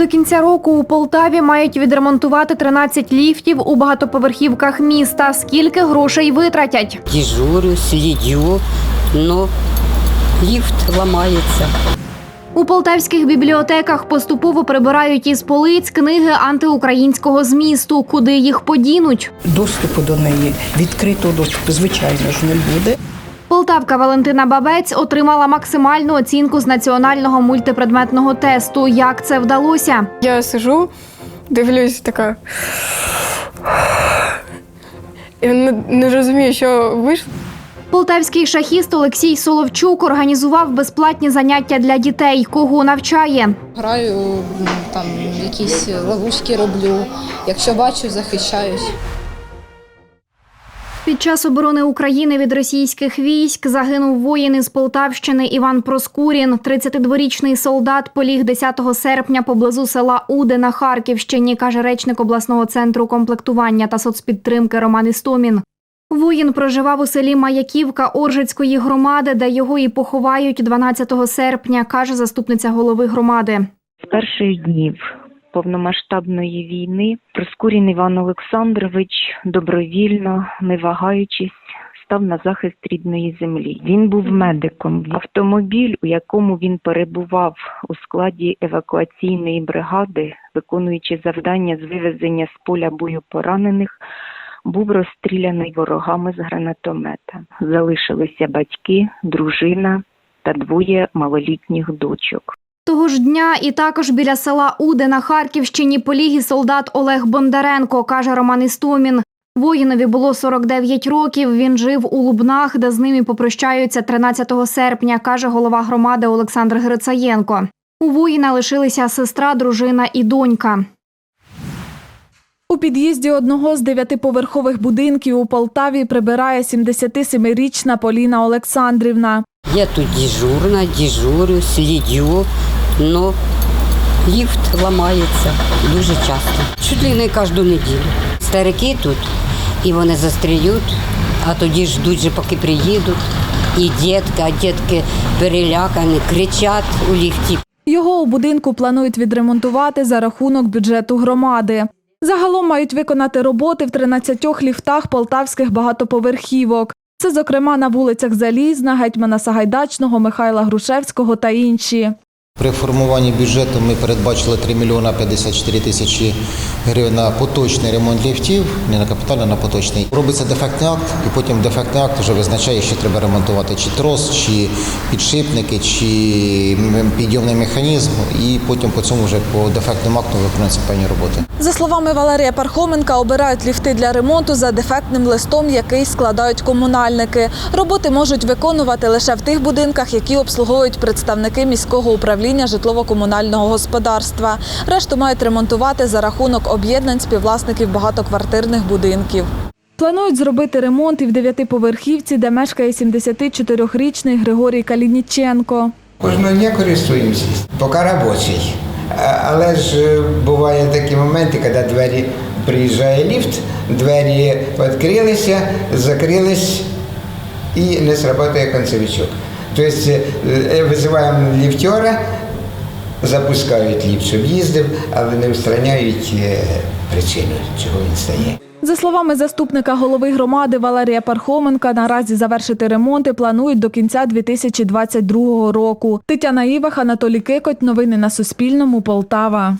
До кінця року у Полтаві мають відремонтувати 13 ліфтів у багатоповерхівках міста. Скільки грошей витратять? Дежурю, слідю, но ліфт ламається. У полтавських бібліотеках поступово прибирають із полиць книги антиукраїнського змісту. Куди їх подінуть? доступу до неї, відкритого доступу, звичайно ж, не буде. Полтавка Валентина Бабець отримала максимальну оцінку з національного мультипредметного тесту. Як це вдалося? Я сижу, дивлюсь така. І не, не розумію, що вийшло. Полтавський шахіст Олексій Соловчук організував безплатні заняття для дітей. Кого навчає? Граю, там якісь ловушки роблю. Якщо бачу, захищаюсь. Під час оборони України від російських військ загинув воїн із Полтавщини Іван Проскурін. 32-річний солдат поліг 10 серпня поблизу села Уде на Харківщині, каже речник обласного центру комплектування та соцпідтримки Роман Істомін. Воїн проживав у селі Маяківка Оржицької громади, де його і поховають 12 серпня, каже заступниця голови громади. З перших днів повномасштабної війни Проскурін Іван Олександрович добровільно, не вагаючись, став на захист рідної землі. Він був медиком. Автомобіль, у якому він перебував у складі евакуаційної бригади, виконуючи завдання з вивезення з поля бою поранених, був розстріляний ворогами з гранатомета. Залишилися батьки, дружина та двоє малолітніх дочок. Того ж дня і також біля села Уде на Харківщині поліг і солдат Олег Бондаренко, каже Роман Істомін. Воїнові було 49 років. Він жив у Лубнах, де з ними попрощаються 13 серпня, каже голова громади Олександр Грицаєнко. У воїна лишилися сестра, дружина і донька. У під'їзді одного з дев'ятиповерхових будинків у Полтаві прибирає 77-річна Поліна Олександрівна. Я тут дежурна, дежурю, слідю, но ліфт ламається дуже часто. Чуть ли не кожну неділю. Старики тут, і вони застріють, а тоді ждуть, же, поки приїдуть. І дітки, а дітки перелякані, кричать у ліфті. Його у будинку планують відремонтувати за рахунок бюджету громади. Загалом мають виконати роботи в 13 ліфтах полтавських багатоповерхівок. Це, зокрема, на вулицях Залізна, Гетьмана Сагайдачного, Михайла Грушевського та інші. При формуванні бюджету ми передбачили 3 мільйона 54 тисячі гривень на поточний ремонт ліфтів, не на капітальний, на поточний. Робиться дефектний акт, і потім дефектний акт вже визначає, що треба ремонтувати чи трос, чи підшипники, чи підйомний механізм, і потім по цьому вже по дефектному акту виконуються певні роботи. За словами Валерія Пархоменка, обирають ліфти для ремонту за дефектним листом, який складають комунальники. Роботи можуть виконувати лише в тих будинках, які обслуговують представники міського управління житлово-комунального господарства. Решту мають ремонтувати за рахунок об'єднань співвласників багатоквартирних будинків. Планують зробити ремонт і в дев'ятиповерхівці, де мешкає 74-річний Григорій Калініченко. Кожного дня користуємося, поки робочий. Але ж е, буває такі моменти, коли двері приїжджає ліфт, двері відкрилися, закрились і не срабатує концевичок. Тобто е, визиваємо ліфтера, запускають ліфт, щоб їздив, але не устраняють е, причину, чого він стає. За словами заступника голови громади Валерія Пархоменка, наразі завершити ремонти планують до кінця 2022 року. Тетяна Івах, Анатолій Кикоть. Новини на Суспільному. Полтава.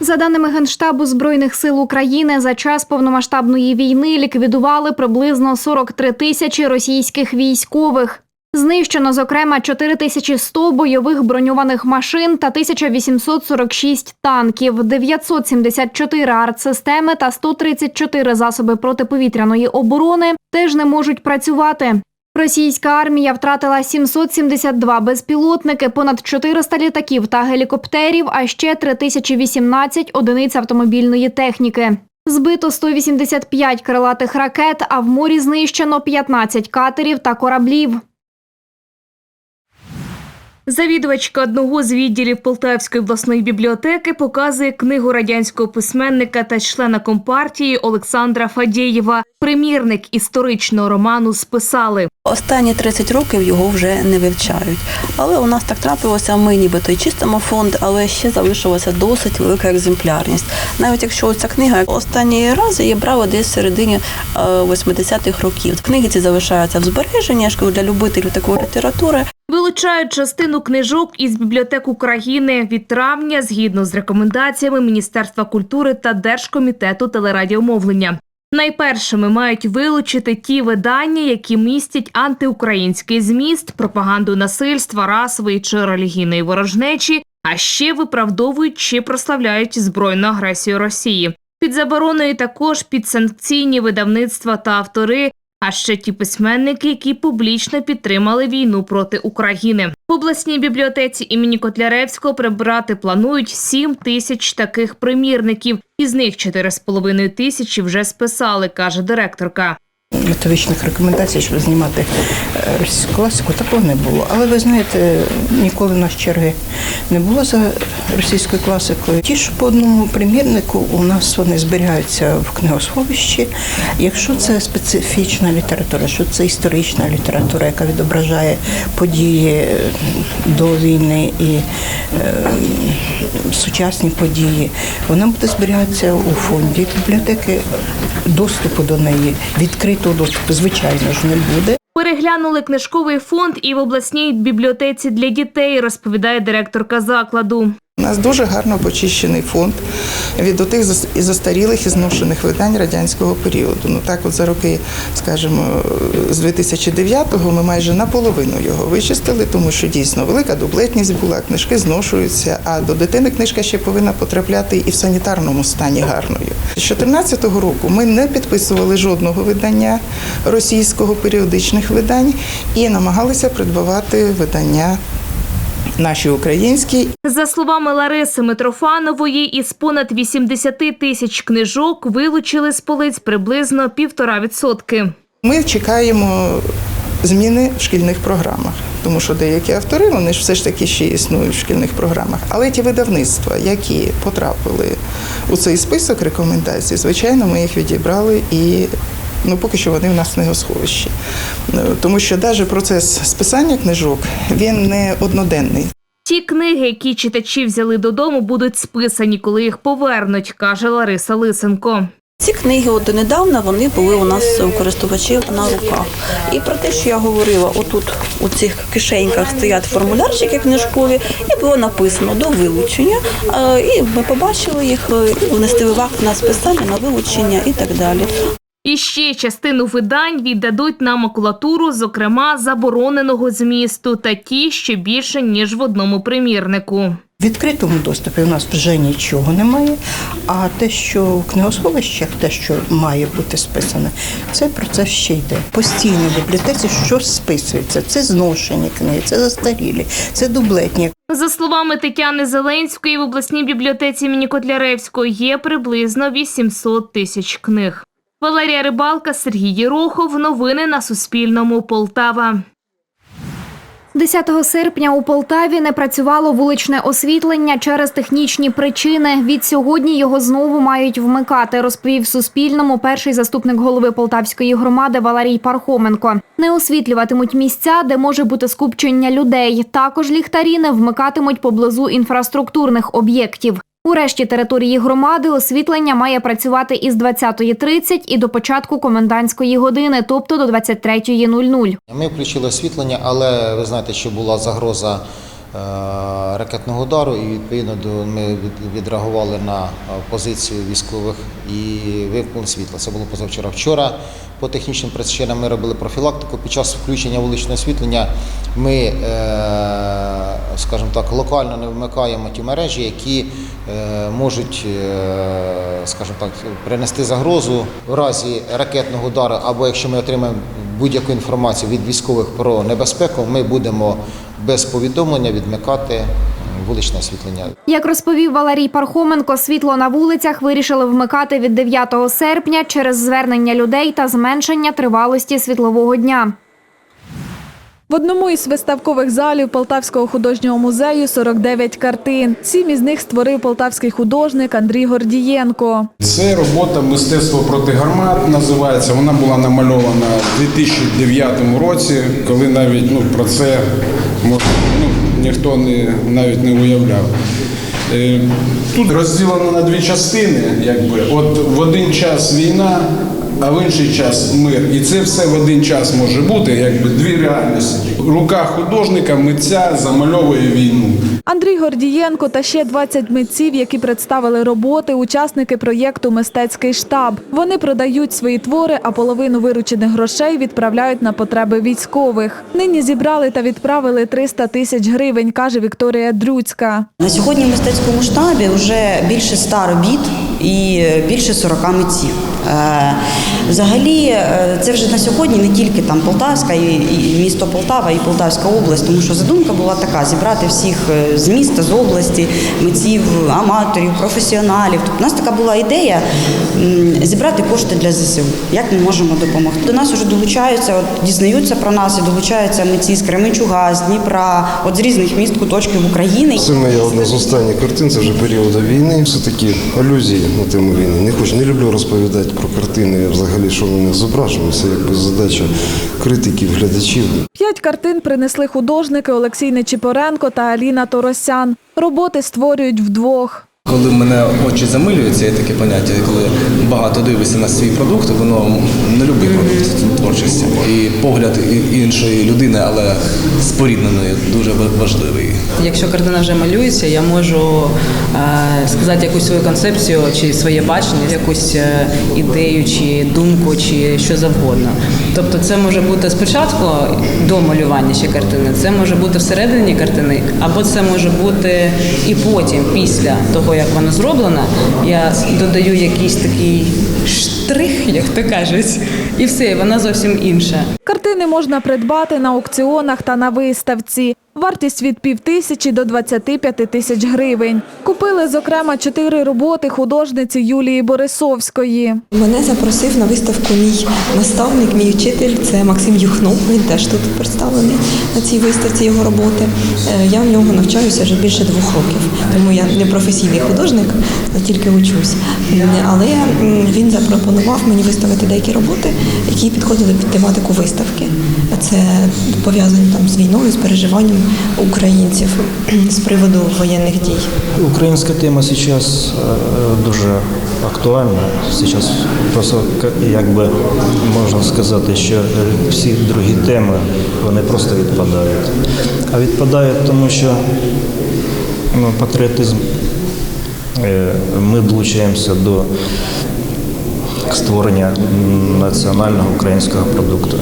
За даними Генштабу Збройних сил України, за час повномасштабної війни ліквідували приблизно 43 тисячі російських військових. Знищено, зокрема, 4100 бойових броньованих машин та 1846 танків, 974 артсистеми та 134 засоби протиповітряної оборони теж не можуть працювати. Російська армія втратила 772 безпілотники, понад 400 літаків та гелікоптерів, а ще 3018 одиниць автомобільної техніки. Збито 185 крилатих ракет, а в морі знищено 15 катерів та кораблів. Завідувачка одного з відділів Полтавської обласної бібліотеки показує книгу радянського письменника та члена компартії Олександра Фадєєва. Примірник історичного роману списали. Останні 30 років його вже не вивчають. Але у нас так трапилося, ми нібито й чистимо фонд, але ще залишилася досить велика екземплярність. Навіть якщо ця книга останній раз її брали десь в середині е, 80-х років. Книги ці залишаються в збереженні, для любителів такої літератури. Вилучають частину книжок із бібліотек України від травня згідно з рекомендаціями Міністерства культури та Держкомітету телерадіомовлення. Найпершими мають вилучити ті видання, які містять антиукраїнський зміст, пропаганду насильства, расової чи релігійної ворожнечі, а ще виправдовують чи прославляють збройну агресію Росії. Під забороною також підсанкційні видавництва та автори, а ще ті письменники, які публічно підтримали війну проти України. В обласній бібліотеці імені Котляревського прибрати планують 7 тисяч таких примірників. Із них 4,5 тисячі вже списали, каже директорка. Методичних рекомендацій, щоб знімати е, російську класику, такого не було. Але ви знаєте, ніколи в нас черги не було за російською класикою. Ті, що по одному примірнику у нас вони зберігаються в книгосховищі. Якщо це специфічна література, що це історична література, яка відображає події е, до війни і е, сучасні події, вона буде зберігатися у фонді бібліотеки. Доступу до неї відкритого доступу, звичайно ж, не буде. Переглянули книжковий фонд і в обласній бібліотеці для дітей, розповідає директорка закладу. У нас дуже гарно почищений фонд від отих застарілих і зношених видань радянського періоду. Ну так, от за роки, скажімо, з 2009-го ми майже наполовину його вичистили, тому що дійсно велика дублетність була, книжки зношуються. А до дитини книжка ще повинна потрапляти і в санітарному стані гарною. З 2014 року ми не підписували жодного видання російського періодичних видань і намагалися придбавати видання наші українські За словами Лариси Митрофанової, із понад 80 тисяч книжок вилучили з полиць приблизно півтора відсотки. Ми чекаємо зміни в шкільних програмах, тому що деякі автори вони ж все ж таки ще існують в шкільних програмах. Але ті видавництва, які потрапили у цей список рекомендацій, звичайно, ми їх відібрали і. Ну, поки що вони в нас в книгосховищі. Е, Тому що навіть процес списання книжок він не одноденний. Ті книги, які читачі взяли додому, будуть списані, коли їх повернуть, каже Лариса Лисенко. Ці книги от донедавна вони були у нас у користувачів на руках. І про те, що я говорила, отут у цих кишеньках стоять формулярчики книжкові, і було написано до вилучення. Е, І ми побачили їх, е, і в акт на списання, на вилучення і так далі. І ще частину видань віддадуть на макулатуру, зокрема забороненого змісту, та ті, що більше ніж в одному примірнику. В відкритому доступі у нас вже нічого немає. А те, що в книгосховищах, те, що має бути списане, цей процес ще йде. Постійно в бібліотеці щось списується. Це зношені книги, це застарілі, це дублетні. За словами Тетяни Зеленської, в обласній бібліотеці імені Котляревського є приблизно 800 тисяч книг. Валерія Рибалка, Сергій Єрохов. Новини на Суспільному. Полтава. 10 серпня у Полтаві не працювало вуличне освітлення через технічні причини. Від сьогодні його знову мають вмикати, розповів Суспільному перший заступник голови Полтавської громади Валерій Пархоменко. Не освітлюватимуть місця, де може бути скупчення людей. Також ліхтарі не вмикатимуть поблизу інфраструктурних об'єктів. У решті території громади освітлення має працювати із 20.30 і до початку комендантської години, тобто до 23.00. Ми включили освітлення, але ви знаєте, що була загроза е, ракетного удару, і відповідно до ми від- відреагували на е, позицію військових і вимкнули світло. Це було позавчора. Вчора по технічним причинам ми робили профілактику. Під час включення вуличного освітлення ми, е, скажімо так, локально не вмикаємо ті мережі, які е, можуть, е, скажімо так, принести загрозу в разі ракетного удару, або якщо ми отримаємо будь-яку інформацію від військових про небезпеку, ми будемо без повідомлення відмикати вуличне освітлення. Як розповів Валерій Пархоменко, світло на вулицях вирішили вмикати від 9 серпня через звернення людей та зменшення тривалості світлового дня. В одному із виставкових залів Полтавського художнього музею 49 картин. Сім із них створив полтавський художник Андрій Гордієнко. Це робота мистецтво проти гармат називається. Вона була намальована в 2009 році, коли навіть ну, про це може, ну, ніхто не, навіть не уявляв. Е, Тут розділено на дві частини, якби. От в один час війна, а в інший час мир. І це все в один час може бути, якби дві реальності. Рука художника, митця замальовує війну. Андрій Гордієнко та ще 20 митців, які представили роботи, учасники проєкту Мистецький штаб. Вони продають свої твори, а половину виручених грошей відправляють на потреби військових. Нині зібрали та відправили 300 тисяч гривень, каже Вікторія Дрюцька. На сьогодні в мистецькому штабі вже більше ста робіт і більше 40 митців. Е, Взагалі, е, це вже на сьогодні не тільки там Полтавська і, місто Полтава, і Полтавська область, тому що задумка була така: зібрати всіх е, з міста, з області, митців, аматорів, професіоналів. Тобто у нас така була ідея зібрати кошти для ЗСУ. Як ми можемо допомогти? До нас вже долучаються, от дізнаються про нас і долучаються митці з Кременчуга, з Дніпра, от з різних міст, куточків України. Це моя одна з останніх картин, це вже періоду війни. Все таки алюзії на тему війни. Не хочу, не люблю розповідати про картини, взагалі, що вони них зображено. Це якби задача критиків, глядачів. П'ять картин принесли художники Олексій Нечіпоренко та Аліна Торосян. Роботи створюють вдвох. Коли мене очі замилюються, є таке поняття, коли багато дивишся на свій продукт, воно не любий продукт творчості. І погляд іншої людини, але спорідненої, дуже важливий. Якщо картина вже малюється, я можу е, сказати якусь свою концепцію чи своє бачення, якусь е, ідею, чи думку, чи що завгодно. Тобто, це може бути спочатку до малювання ще картини, це може бути всередині картини, або це може бути і потім, після того як вона зроблена, я додаю якийсь такий штрих, як то кажуть, і все, вона зовсім інша. Картини можна придбати на аукціонах та на виставці. Вартість від півтисячі до 25 тисяч гривень. Купили, зокрема, чотири роботи художниці Юлії Борисовської. Мене запросив на виставку мій наставник, мій вчитель. Це Максим Юхнов. Він теж тут представлений на цій виставці його роботи. Е, Я в нього навчаюся вже більше двох років, тому я не професійний художник, а тільки учусь. Але він запропонував мені виставити деякі роботи, які підходили під тематику виставки. Це пов'язані там з війною, з переживанням українців з приводу воєнних дій. Украинская тема сейчас э, дуже актуальна. Сейчас просто якби можна сказати, що е, всі другі теми вони просто відпадають. А відпадають тому, що ну, патріотизм е, ми долучаємося до створення національного українського продукту.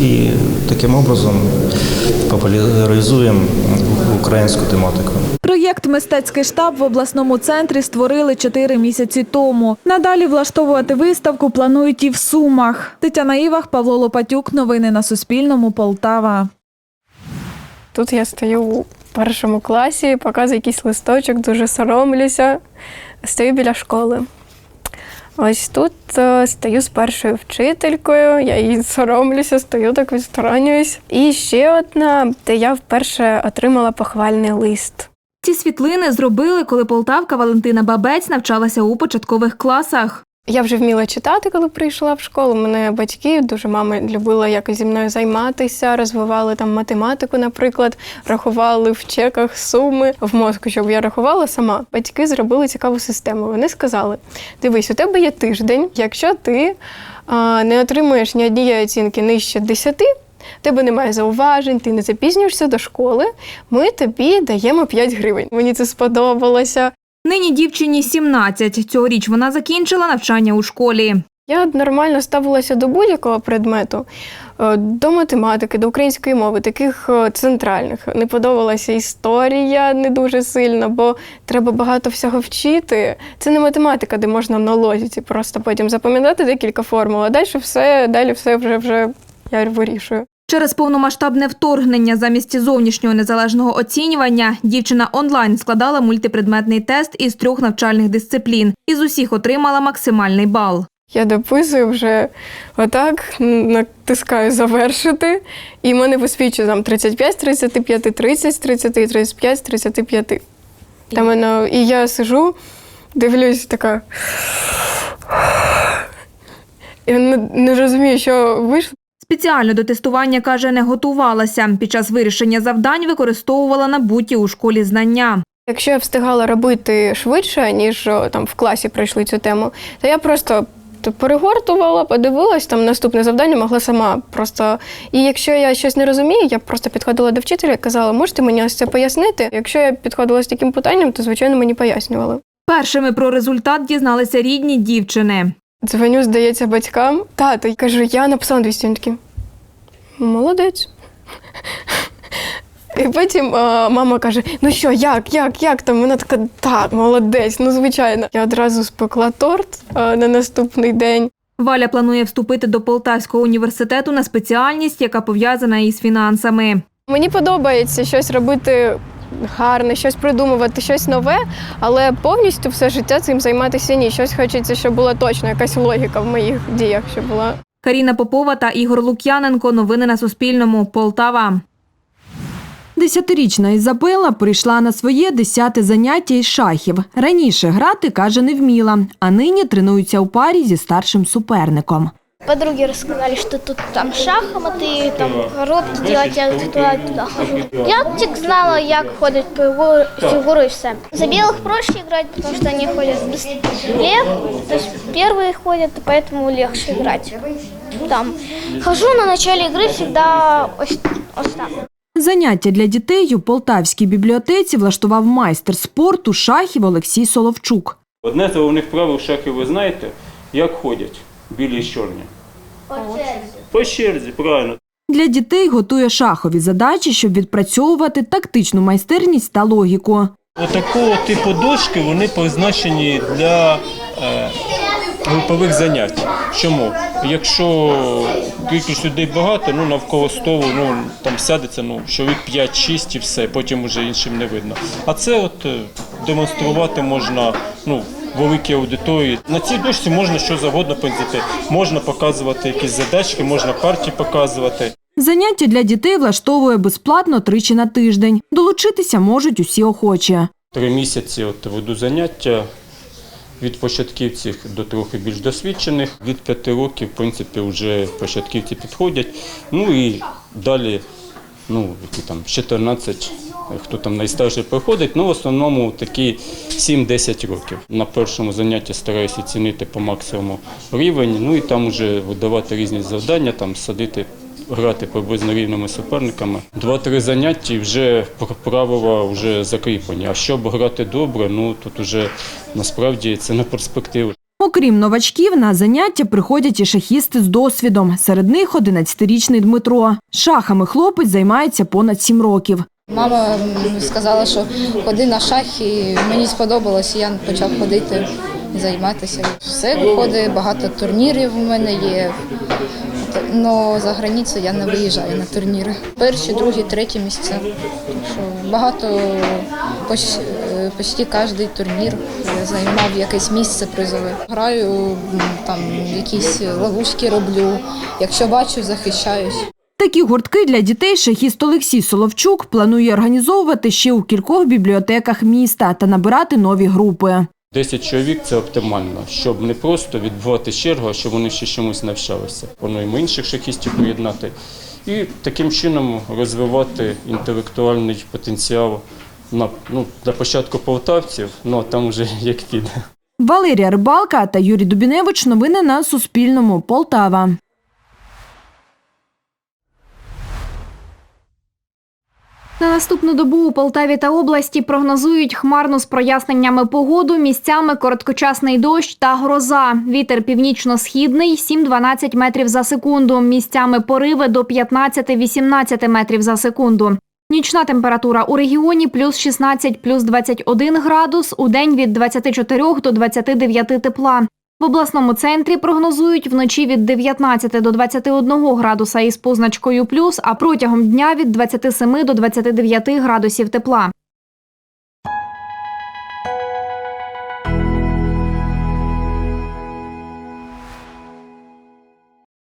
І таким образом популяризуємо українську тематику. Проєкт Мистецький штаб в обласному центрі створили чотири місяці тому. Надалі влаштовувати виставку планують і в Сумах. Тетяна Івах, Павло Лопатюк. Новини на Суспільному. Полтава. Тут я стою у першому класі, показую якийсь листочок, дуже соромлюся. Стою біля школи. Ось тут е, стою з першою вчителькою, я її соромлюся, стою так відсторонююсь. І ще одна, де я вперше отримала похвальний лист. Ці світлини зробили, коли полтавка Валентина Бабець навчалася у початкових класах. Я вже вміла читати, коли прийшла в школу. Мене батьки дуже мама любила якось зі мною займатися, розвивали там математику, наприклад, рахували в чеках суми в мозку, щоб я рахувала сама. Батьки зробили цікаву систему. Вони сказали: дивись, у тебе є тиждень, якщо ти а, не отримуєш ні однієї оцінки нижче 10, тебе немає зауважень, ти не запізнюєшся до школи. Ми тобі даємо 5 гривень. Мені це сподобалося. Нині дівчині 17. Цьогоріч вона закінчила навчання у школі. Я нормально ставилася до будь-якого предмету, е, до математики, до української мови, таких е, центральних. Не подобалася історія не дуже сильно, бо треба багато всього вчити. Це не математика, де можна на логіці просто потім запам'ятати декілька формул, а далі все, далі все вже вже я вирішую. Через повномасштабне вторгнення замість зовнішнього незалежного оцінювання дівчина онлайн складала мультипредметний тест із трьох навчальних дисциплін і з усіх отримала максимальний бал. Я дописую вже отак, натискаю завершити, і в мене висвічує там 35 з 35, 30 з 30, 35 з 35. Там воно, і я сижу, дивлюсь, така. Не, не розумію, що вийшло. Спеціально до тестування каже, не готувалася. Під час вирішення завдань використовувала набуті у школі знання. Якщо я встигала робити швидше, ніж там в класі пройшли цю тему, то я просто перегортувала, подивилась, там наступне завдання могла сама просто. І якщо я щось не розумію, я просто підходила до вчителя і казала, можете мені ось це пояснити? Якщо я підходила з таким питанням, то звичайно мені пояснювали. Першими про результат дізналися рідні дівчини. Дзвоню, здається, батькам. Тато, кажу, я написала 200. Він такий, молодець. І потім а, мама каже: ну що, як, як, як там? Вона така, так, молодець, ну звичайно. Я одразу спекла торт а, на наступний день. Валя планує вступити до Полтавського університету на спеціальність, яка пов'язана із фінансами. Мені подобається щось робити гарне, щось придумувати, щось нове, але повністю все життя цим займатися ні. Щось хочеться, щоб була точно якась логіка в моїх діях, щоб була. Каріна Попова та Ігор Лук'яненко. Новини на Суспільному. Полтава. Десятирічна Ізабела прийшла на своє десяте заняття із шахів. Раніше грати, каже, не вміла, а нині тренується у парі зі старшим суперником. Подруги рассказали, что тут там шахматы, там коробки делать, я туда и туда хожу. Я тільки знала, як ходять фігури, фігури і все. За белых проще играть, потому что они ходят быстрее, то есть первые ходят, поэтому легче играть. Там хожу на начале игры всегда ось, ось так. Заняття для дітей у Полтавській бібліотеці влаштував майстер спорту шахів Олексій Соловчук. Одне з головних правил шахів ви знаєте, як ходять білі і чорні. По черзі, По черзі, правильно. Для дітей готує шахові задачі, щоб відпрацьовувати тактичну майстерність та логіку. Отакого типу дошки вони призначені для е, групових занять. Чому? Якщо кількість людей багато, ну навколо столу, ну там сядеться ну, чоловік 5-6 і все, потім вже іншим не видно. А це от е, демонструвати можна ну, великій аудиторії. На цій дошці можна що завгодно принципі. Можна показувати якісь задачки, можна партії показувати. Заняття для дітей влаштовує безплатно тричі на тиждень. Долучитися можуть усі охочі. Три місяці от веду заняття від початківців до трохи більш досвідчених. Від п'яти років, в принципі, вже початківці підходять. Ну і далі, ну, які там 14, хто там найстарший приходить, ну в основному такі 7-10 років. На першому занятті стараюся оцінити по максимуму рівень, ну і там вже видавати різні завдання, там садити. Грати приблизно рівними суперниками. Два-три заняття і вже пр- правила вже закріплені. А щоб грати добре, ну тут уже насправді це на перспективу. Окрім новачків, на заняття приходять і шахісти з досвідом. Серед них 11-річний Дмитро. Шахами хлопець займається понад 7 років. Мама сказала, що ходи на шах, і мені сподобалось, і я почав ходити займатися. Все виходить, багато турнірів у мене є. але за границю я не виїжджаю на турніри. Перші, другі, треті місця. Що багато поч- е, почти кожен турнір займав якесь місце призове. Граю там якісь ловушки роблю. Якщо бачу, захищаюсь. Такі гуртки для дітей шахіст Олексій Соловчук планує організовувати ще у кількох бібліотеках міста та набирати нові групи. 10 чоловік це оптимально, щоб не просто відбувати чергу, а щоб вони ще чомусь навчалися. Плануємо інших шахістів поєднати і таким чином розвивати інтелектуальний потенціал на, ну, на початку полтавців, ну а там вже як піде. Валерія Рибалка та Юрій Дубіневич. Новини на Суспільному. Полтава. На наступну добу у Полтаві та області прогнозують хмарну з проясненнями погоду, місцями короткочасний дощ та гроза. Вітер північно-східний 7-12 метрів за секунду. Місцями пориви до 15-18 метрів за секунду. Нічна температура у регіоні плюс 16, плюс 21 градус, у день від 24 до 29 тепла. В обласному центрі прогнозують вночі від 19 до 21 градуса із позначкою плюс, а протягом дня від 27 до 29 градусів тепла.